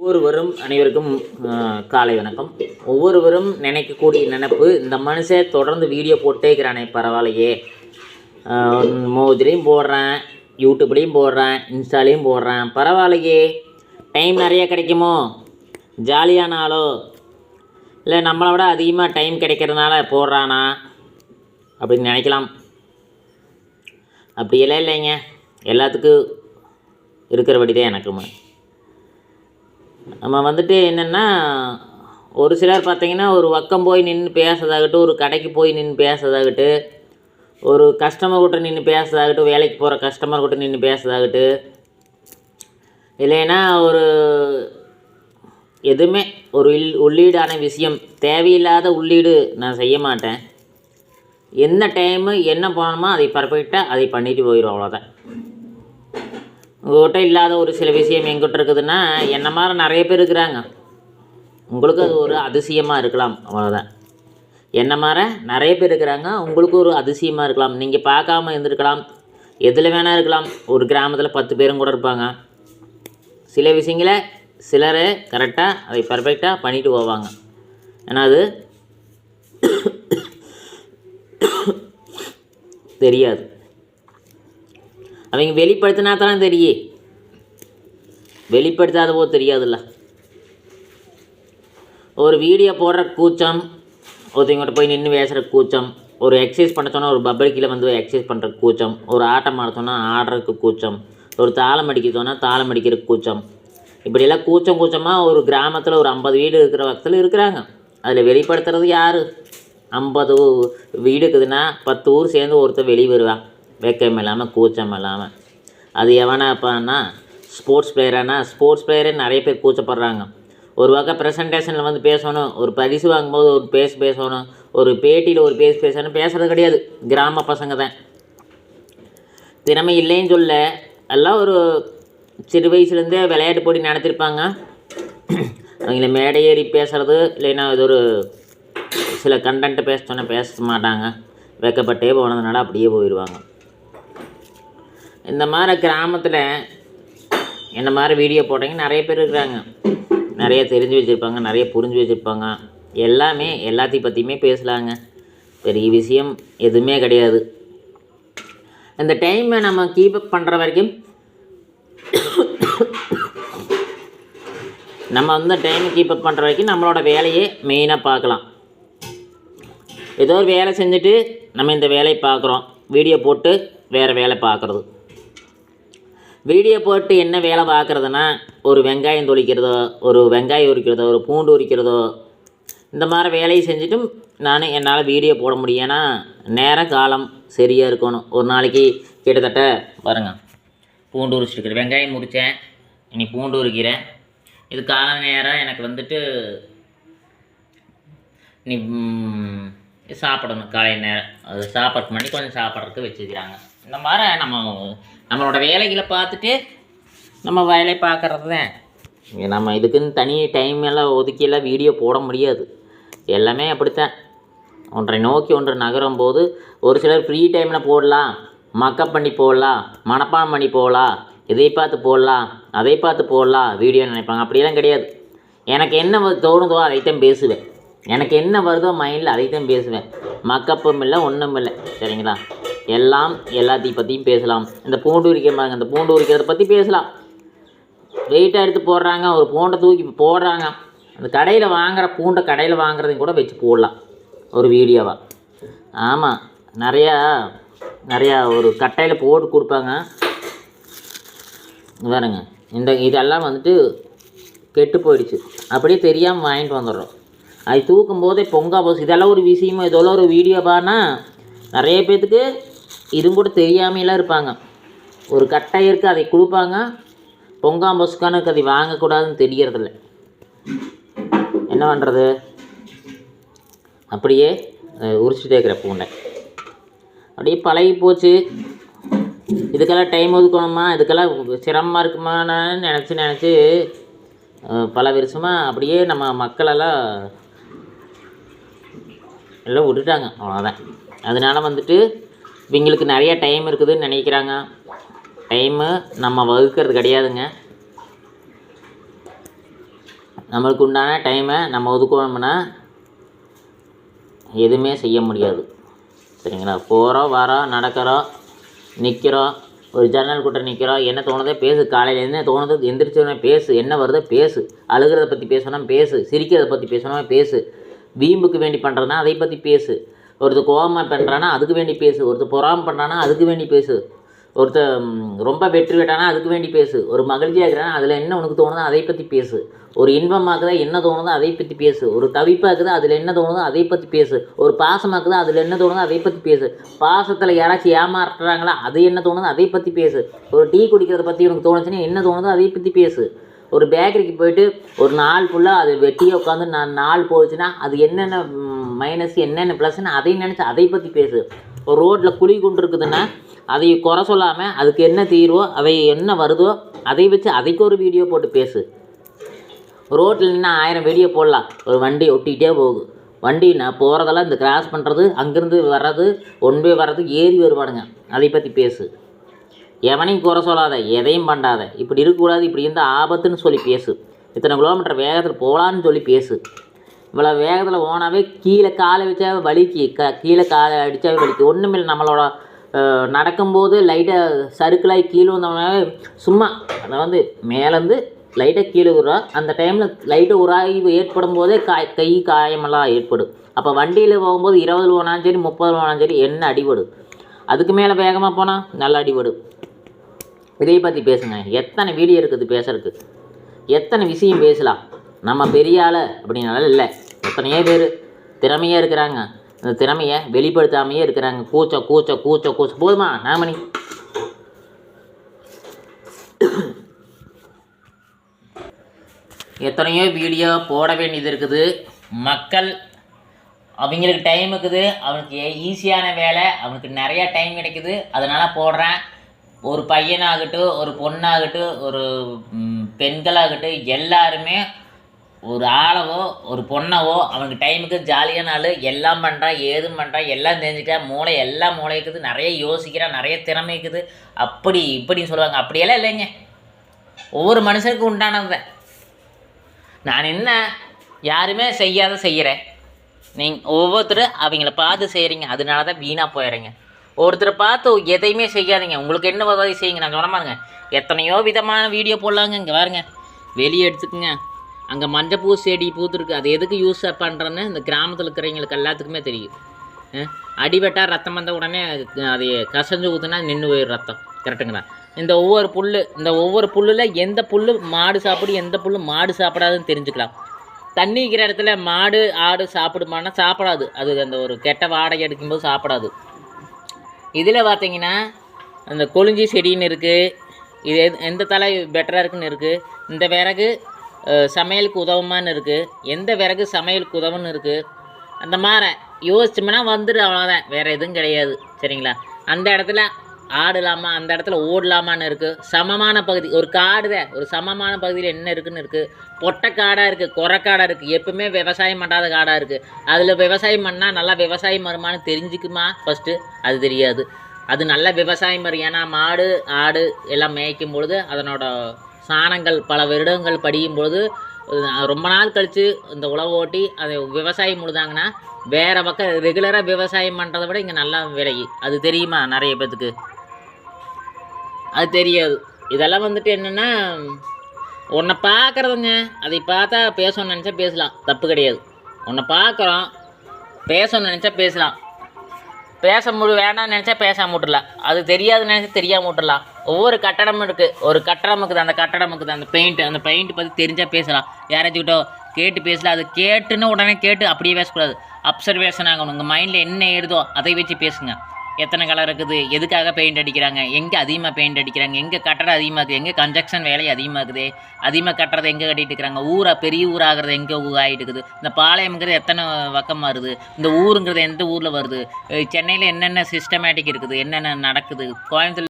ஒவ்வொருவரும் அனைவருக்கும் காலை வணக்கம். ஒவ்வொருவரும் நினைக்கக்கூடிய நினைப்பு இந்த மனுஷன் தொடர்ந்து வீடியோ போட்டே இருக்கிறானே பரவாயில்லையே மோதிலையும் போடுறேன் யூடியூப்லேயும் போடுறேன் இன்ஸ்டாலையும் போடுறேன் பரவாயில்லையே. டைம் நிறைய கிடைக்குமோ? ஜாலியான ஆளோ இல்லை நம்மளை விட அதிகமாக டைம் கிடைக்கிறதுனால போடுறானா? அப்படின்னு நினைக்கலாம். அப்படியெல்லாம் இல்லைங்க. எல்லாத்துக்கும் இருக்கிறபடி தான் எனக்குமே நம்ம வந்துட்டு என்னென்னா ஒரு சிலர் பார்த்தீங்கன்னா ஒரு பக்கம் போய் நின்று பேசுறதாகட்டும் ஒரு கடைக்கு போய் நின்று பேசுறதாகட்டும் ஒரு கஸ்டமர் கிட்ட நின்று பேசுறதாகட்டும் வேலைக்கு போகிற கஸ்டமர் கிட்ட நின்று பேசுறதாகட்டும் இல்லைன்னா ஒரு எதுவுமே ஒரு இல் உள்ளீடான விஷயம் தேவையில்லாத உள்ளீடு நான் செய்ய மாட்டேன். என்ன டைமு என்ன பண்ணணுமோ அதை பர்ஃபெக்டாக அதை பண்ணிட்டு போயிடும் அவ்வளோதான் உங்கள்கிட்ட இல்லாத ஒரு சில விஷயம் எங்கிட்ட இருக்குதுன்னா என்ன மாதிரி நிறைய பேர் இருக்கிறாங்க. உங்களுக்கு அது ஒரு அதிசயமாக இருக்கலாம் அவ்வளோதான் என்ன மாதிரி நிறைய பேர் இருக்கிறாங்க உங்களுக்கு ஒரு அதிசயமாக இருக்கலாம். நீங்கள் பார்க்காம இருந்திருக்கலாம் எதில் வேணால் இருக்கலாம். ஒரு கிராமத்தில் பத்து பேரும் கூட இருப்பாங்க. சில விஷயங்களை சிலர் கரெக்டாக அதை பர்ஃபெக்டாக பண்ணிட்டு போவாங்க. ஏன்னா அது தெரியாது. அவங்க வெளிப்படுத்தினா தான் தெரியும் வெளிப்படுத்தாத போது தெரியாதுல்ல. ஒரு வீடியோ போடுற கூச்சம் ஒருத்தவங்ககிட்ட போய் நின்று பேசுகிற கூச்சம் ஒரு எக்ஸசைஸ் பண்ண சொன்னால் ஒரு பப்ளிக்கில் கீழே வந்து எக்ஸசைஸ் பண்ணுற கூச்சம் ஒரு ஆட்டம் ஆட சொன்னால் ஆடுறதுக்கு கூச்சம் ஒரு தாளம் அடிக்க சொன்னால் தாளம் அடிக்கிற கூச்சம். இப்படியெல்லாம் கூச்சம் கூச்சமாக ஒரு கிராமத்தில் ஒரு ஐம்பது வீடு இருக்கிற பக்கத்தில் இருக்கிறாங்க. அதில் வெளிப்படுத்துறது யார்? ஐம்பது வீடு இருக்குதுன்னா பத்து ஊர் சேர்ந்து ஒருத்தர் வெளியே வருவான். வேக்கம் இல்லாமல் கூச்சம் இல்லாமல் அது எவனாப்பான்னா ஸ்போர்ட்ஸ் பிளேயரானா ஸ்போர்ட்ஸ் பிளேயரே நிறைய பேர் கூச்சப்படுறாங்க. ஒரு வகை ப்ரெசன்டேஷனில் வந்து பேசணும் ஒரு பரிசு வாங்கும்போது ஒரு பேச பேசணும் ஒரு பேட்டியில் ஒரு பேச பேசணும் பேசுறது கிடையாது. கிராம பசங்க தான். திறமை இல்லைன்னு சொல்ல எல்லாம் ஒரு சிறு வயசுலேருந்தே விளையாட்டு போட்டி நடத்திருப்பாங்க. அவங்கள மேடை ஏறி பேசுகிறது இல்லைன்னா இது ஒரு சில கண்டென்ட்டு பேச சொன்னால் பேச மாட்டாங்க. வைக்கப்பட்டே போனதுனால அப்படியே போயிடுவாங்க இந்த மாதிரி கிராமத்தில் என்ன மாதிரி வீடியோ போட்டவங்க நிறைய பேர் இருக்கிறாங்க. நிறைய தெரிஞ்சு வச்சுருப்பாங்க நிறைய புரிஞ்சு வச்சுருப்பாங்க. எல்லாமே எல்லாத்தையும் பற்றியுமே பேசலாங்க. பெரிய விஷயம் எதுவுமே கிடையாது. இந்த டைமை நம்ம கீப் அப் பண்ணுற வரைக்கும் நம்ம வந்து டைமை கீப் அப் பண்ணுற வரைக்கும் நம்மளோட வேலையை மெயினாக பார்க்கலாம். ஏதோ ஒரு வேலை செஞ்சுட்டு நம்ம இந்த வேலையை பார்க்குறோம். வீடியோ போட்டு வேறு வேலை பார்க்குறது. வீடியோ போட்டு என்ன வேலை பார்க்குறதுனா ஒரு வெங்காயம் தொளிக்கிறதோ ஒரு வெங்காயம் உரிக்கிறதோ ஒரு பூண்டு உரிக்கிறதோ இந்த மாதிரி வேலையை செஞ்சுட்டும் நான் என்னால் வீடியோ போட முடியும். ஏன்னா நேரம் காலம் சரியாக இருக்கணும். ஒரு நாளைக்கு கிட்டத்தட்ட பாருங்க பூண்டு உரிச்சிருக்கிறேன். வெங்காயம் உரித்தேன் இனி பூண்டு உரிக்கிறேன். இது கால நேரம் எனக்கு வந்துட்டு நீ சாப்பிடணும். காலை நேரம். அது சாப்பாட்டு முன்னாடி கொஞ்சம் சாப்பிட்றதுக்கு வச்சுக்கிறாங்க. இந்த மாதிரி நம்ம நம்மளோட வேலைகளை பார்த்துட்டு நம்ம வேலையை பார்க்குறது தான் நம்ம இதுக்குன்னு தனி டைம் எல்லாம் ஒதுக்கியெல்லாம் வீடியோ போட முடியாது. எல்லாமே அப்படித்தான். ஒன்றை நோக்கி ஒன்று நகரும் போது ஒரு சிலர் ஃப்ரீ டைமில் போடலாம். மக்கப் பண்ணி போடலாம். மனப்பாடம் பண்ணி போடலாம். இதை பார்த்து போடலாம். அதை பார்த்து போடலாம். வீடியோ நினைப்பாங்க. அப்படியெல்லாம் கிடையாது. எனக்கு என்ன தோணுதோ அதைத்தான் பேசுவேன். எனக்கு என்ன வருதோ மைண்டில் அதைத்தான் பேசுவேன். மக்கப்பும் இல்லை ஒன்றும் இல்லை. சரிங்களா? எல்லாம் எல்லாத்தையும் பற்றியும் பேசலாம். இந்த பூண்டு உரிக்கிற பாருங்க இந்த பூண்டு உரிக்கிறத பற்றி பேசலாம். வெயிட்டாக எடுத்து போடுறாங்க ஒரு பூண்டை தூக்கி போடுறாங்க. அந்த கடையில் வாங்குகிற பூண்டை கடையில் வாங்குறதையும் கூட வச்சு போடலாம் ஒரு வீடியோவாக ஆமாம் நிறையா நிறையா ஒரு கட்டையில் போட்டு கொடுப்பாங்க. இங்க பாருங்க இந்த இதெல்லாம் வந்துட்டு கெட்டு போயிடுச்சு. அப்படியே தெரியாமல் வாங்கிட்டு வந்துடுறோம். அது தூக்கும் போதே பொங்கா போஸ் இதெல்லாம் ஒரு விஷயமா இதெல்லாம் ஒரு வீடியோவானா? நிறைய பேர்த்துக்கு இதுவும் கூட தெரியாமையெல்லாம் இருப்பாங்க. ஒரு கட்டாயம் இருக்குது அதை கொடுப்பாங்க. பொங்காம்பஸ்கானுக்கு அதை வாங்கக்கூடாதுன்னு தெரியறதில்ல. என்ன பண்ணுறது அப்படியே உரிச்சுட்டே இருக்கிற பூண்டை அப்படியே பழகி போச்சு. இதுக்கெல்லாம் டைம் ஒதுக்கணுமா? இதுக்கெல்லாம் சிரமமாக இருக்குமான்னு நினச்சி நினச்சி பல வருஷமாக அப்படியே நம்ம மக்களெல்லாம் எல்லாம் விட்டுட்டாங்க. அவ்வளோதான் அதனால் வந்துட்டு இவங்களுக்கு நிறைய டைம் இருக்குதுன்னு நினைக்கிறாங்க. டைமு நம்ம வகுக்கிறது கிடையாதுங்க. நம்மளுக்கு உண்டான டைமை நம்ம ஒதுக்கணும்னா எதுவுமே செய்ய முடியாது. சரிங்களா? போகிறோம் வரோம் நடக்கிறோம் நிற்கிறோம் ஒரு ஜன்னல் கூட்ட நிற்கிறோம் என்ன தோணுதோ பேசு. காலையில் என்ன தோணுதோ எந்திரிச்சோடனே பேசு. என்ன வருதோ பேசு. அழுகிறத பற்றி பேசணும் பேசு. சிரிக்கிறத பற்றி பேசணும் பேசு. வீம்புக்கு வேண்டி பண்ணுறதுனா அதை பற்றி பேசு. ஒருத்தர் கோபமாக பண்ணுறானா அதுக்கு வேண்டி பேசு. ஒருத்தர் பொறாமல் பண்ணுறானா அதுக்கு வேண்டி பேசு. ஒருத்தர் ரொம்ப வெற்றி விட்டானா அதுக்கு வேண்டி பேசு. ஒரு மகிழ்ச்சியாக இருக்கிறானா அதில் என்ன உனக்கு தோணுதோ அதை பற்றி பேசு. ஒரு இன்பமாக்குதா என்ன தோணுதோ அதை பற்றி பேசு. ஒரு தவிப்பாக்குதா அதில் என்ன தோணுதோ அதை பற்றி பேசு. ஒரு பாசமாக்குதா அதில் என்ன தோணுதோ அதை பற்றி பேசு. பாசத்தில் யாராச்சும் ஏமாறுறாங்களா அது என்ன தோணுதோ அதை பற்றி பேசு. ஒரு டீ குடிக்கிறத பற்றி உனக்கு தோணுச்சுன்னா என்ன தோணுதோ அதை பற்றி பேசு. ஒரு பேக்கரிக்கு போயிட்டு ஒரு நாள் ஃபுல்லாக அது வெட்டியே உட்காந்து நான் நாள் போச்சுன்னா அது என்னென்ன மைனஸ் என்னென்ன ப்ளஸ்ன்னு அதையும் நினச்சி அதை பற்றி பேசு. ஒரு ரோட்டில் குழி கொண்டு இருக்குதுன்னா அதை குறை சொல்லாமல் அதுக்கு என்ன தீர்வோ அவை என்ன வருதோ அதை வச்சு அதைக்கு ஒரு வீடியோ போட்டு பேசு. ரோட்டில் நின்று ஆயிரம் வீடியோ போடலாம். ஒரு வண்டி ஒட்டிக்கிட்டே போகுது. வண்டி நான் போகிறதெல்லாம் இந்த கிராஸ் பண்ணுறது அங்கேருந்து வர்றது ஒன் வே வர்றது ஏறி வருவானுங்க. அதை பற்றி பேசு. எவனையும் குறை சொல்லாத எதையும் பண்ணாத. இப்படி இருக்கக்கூடாது இப்படி இருந்தால் ஆபத்துன்னு சொல்லி பேசு. இத்தனை கிலோமீட்டர் வேகத்தில் போகலான்னு சொல்லி பேசு. இவ்வளோ வேகத்தில் போனாவே கீழே காலை வச்சாவே வலிக்கு க கீழே காலை அடித்தாவே வலிக்கு ஒன்றுமில்லை நம்மளோட நடக்கும்போது லைட்டாக சறுக்கலாகி கீழே வந்தோம்னாவே சும்மா அதை வந்து மேலேருந்து லைட்டாக கீழே விடுறோம் அந்த டைமில் லைட்டாக உராய்வு ஏற்படும் போதே காய் கை காயமெல்லாம் ஏற்படும். அப்போ வண்டியில் போகும்போது இருபது போனாலும் சரி முப்பது போனாலும் சரி என்ன அடிபடும்? அதுக்கு மேலே வேகமாக போனால் நல்லா அடிபடும். இதை பற்றி பேசுங்க. எத்தனை வீடியோ இருக்குது பேசுறதுக்கு? எத்தனை விஷயம் பேசலாம்? நம்ம பெரிய ஆள் அப்படின்னால இல்லை. எத்தனையோ பேர் திறமையாக இருக்கிறாங்க. அந்த திறமையை வெளிப்படுத்தாமையே இருக்கிறாங்க. கூச்ச கூச்ச கூச்ச கூச்ச. போதுமா நாமணி? எத்தனையோ வீடியோ போட வேண்டியது இருக்குது. மக்கள் அவங்களுக்கு டைம் இருக்குது. அவனுக்கு ஈஸியான வேலை. அவனுக்கு நிறையா டைம் கிடைக்குது. அதனால் போடுறேன். ஒரு பையனாகட்டும் ஒரு பொண்ணாகட்டும் ஒரு பெண்களாகட்டும் எல்லாருமே ஒரு ஆளவோ ஒரு பொண்ணவோ அவனுக்கு டைமுக்கு ஜாலியான ஆள் எல்லாம் பண்ணுறான் ஏதும் பண்ணுறான் எல்லாம் தெரிஞ்சுட்டா மூளை எல்லாம் மூளை இருக்குது நிறைய யோசிக்கிறான் நிறைய திறமை இருக்குது. அப்படி இப்படின்னு சொல்லுவாங்க. அப்படியெல்லாம் இல்லைங்க. ஒவ்வொரு மனுஷனுக்கும் உண்டானது நான் என்ன யாருமே செய்யாத செய்கிறேன் நீங்கள் ஒவ்வொருத்தரும் அவங்கள பார்த்து செய்கிறீங்க அதனால தான் வீணாக போயிடுறீங்க ஒருத்தரை பார்த்து எதையுமே செய்யாதீங்க. உங்களுக்கு என்ன உதவி செய்யுங்க? நான் சொன்ன பாருங்க எத்தனையோ விதமான வீடியோ போடலாங்க. இங்கே பாருங்க. வெளியே எடுத்துக்குங்க. அங்கே மஞ்சள் பூ செடி பூத்துருக்கு அது எதுக்கு யூஸ் பண்ணுறேன்னு இந்த கிராமத்தில் இருக்கிறவங்களுக்கு எல்லாத்துக்குமே தெரியும். அடிபட்டா ரத்தம் வந்த உடனே அதை கசஞ்சு ஊற்றுனா நின்று போயிடும் ரத்தம். கரெக்டுங்களா இந்த ஒவ்வொரு புல் இந்த ஒவ்வொரு புல்லில் எந்த புல் மாடு சாப்பிடும் எந்த புல் மாடு சாப்பிடாதுன்னு தெரிஞ்சுக்கலாம். தண்ணி இருக்கிற இடத்துல மாடு ஆடு சாப்பிடுமானா சாப்பிடாது. அது அந்த ஒரு கெட்ட வாடகை எடுக்கும்போது சாப்பிடாது. இதில் பார்த்தீங்கன்னா அந்த கொளிஞ்சி செடின்னு இருக்குது இது எந்த தலை பெட்டராக இருக்குன்னு இருக்குது இந்த விறகு சமையலுக்கு உதவுமான்னு இருக்குது எந்த விறகு சமையலுக்கு உதவுன்னு இருக்குது அந்த மாதிரி யோசிச்சோம்னா வந்துடும் அவ்வளோதான் வேறு எதுவும் கிடையாது சரிங்களா? அந்த இடத்துல ஆடலாமா அந்த இடத்துல ஓடலாமான்னு இருக்குது சமமான பகுதி ஒரு காடு தான் ஒரு சமமான பகுதியில் என்ன இருக்குன்னு இருக்குது பொட்டை காடாக இருக்குது குறைக்காடாக இருக்குது எப்பவுமே விவசாயம் பண்ணாத காடாக இருக்குது அதில் விவசாயம் பண்ணால் நல்லா விவசாயம் வருமானு தெரிஞ்சுக்குமா? ஃபஸ்ட்டு அது தெரியாது. அது நல்ல விவசாயம் வரும். ஏன்னா மாடு ஆடு எல்லாம் மேய்க்கும் பொழுது அதனோட சாணங்கள் பல வருடங்கள் படியும் பொழுது ரொம்ப நாள் கழித்து இந்த உழவு ஓட்டி அதை விவசாயம் முழுதாங்கன்னா வேறு பக்கம் ரெகுலராக விவசாயம் பண்ணுறதை விட இங்கே நல்லா விலை அது தெரியுமா நிறைய பேத்துக்கு? அது தெரியாது. இதெல்லாம் வந்துட்டு என்னென்னா உன்னை பார்க்குறதுங்க. அதை பார்த்தா பேசணும்னு நினச்சா பேசலாம். தப்பு கிடையாது. உன்னை பார்க்குறோம் பேசணும்னு நினச்சா பேசலாம். பேச முடி வேண்டாம்னு நினச்சா பேசாம விட்டுலாம் அது தெரியாதுன்னு நினச்சா தெரியாம விட்டுலாம் ஒவ்வொரு கட்டடமும் இருக்குது ஒரு கட்டடம் இருக்குது அந்த கட்டடம் இருக்குது அந்த பெயிண்ட் அந்த பெயிண்ட் பற்றி தெரிஞ்சால் பேசலாம். யாராச்சும் கிட்ட கேட்டு பேசலாம். அது கேட்டுன்னு உடனே கேட்டு அப்படியே பேசக்கூடாது. அப்சர்வேஷன் ஆகணும். உங்கள் மைண்டில் என்ன ஏறுதோ அதை வச்சு பேசுங்க. எத்தனை கலர் இருக்குது? எதுக்காக பெயிண்ட் அடிக்கிறாங்க? எங்கே அதிகமாக பெயிண்ட் அடிக்கிறாங்க? எங்கே கட்டடம் அதிகமாக இருக்குது எங்கே கன்ஸ்ட்ரக்ஷன் வேலை அதிகமாக இருக்குது அதிகமாக கட்டுறது எங்கே கட்டிட்டு இருக்கிறாங்க? ஊரா பெரிய ஊராகிறது எங்கே ஊர் ஆகிட்டு இருக்குது இந்த பாளையம்ங்கிறது எத்தனை பக்கம் வருது இந்த ஊருங்கிறது எந்த ஊரில் வருது? சென்னையில் என்னென்ன சிஸ்டமேட்டிக் இருக்குது? என்னென்ன நடக்குது? கோயம்புத்தூர்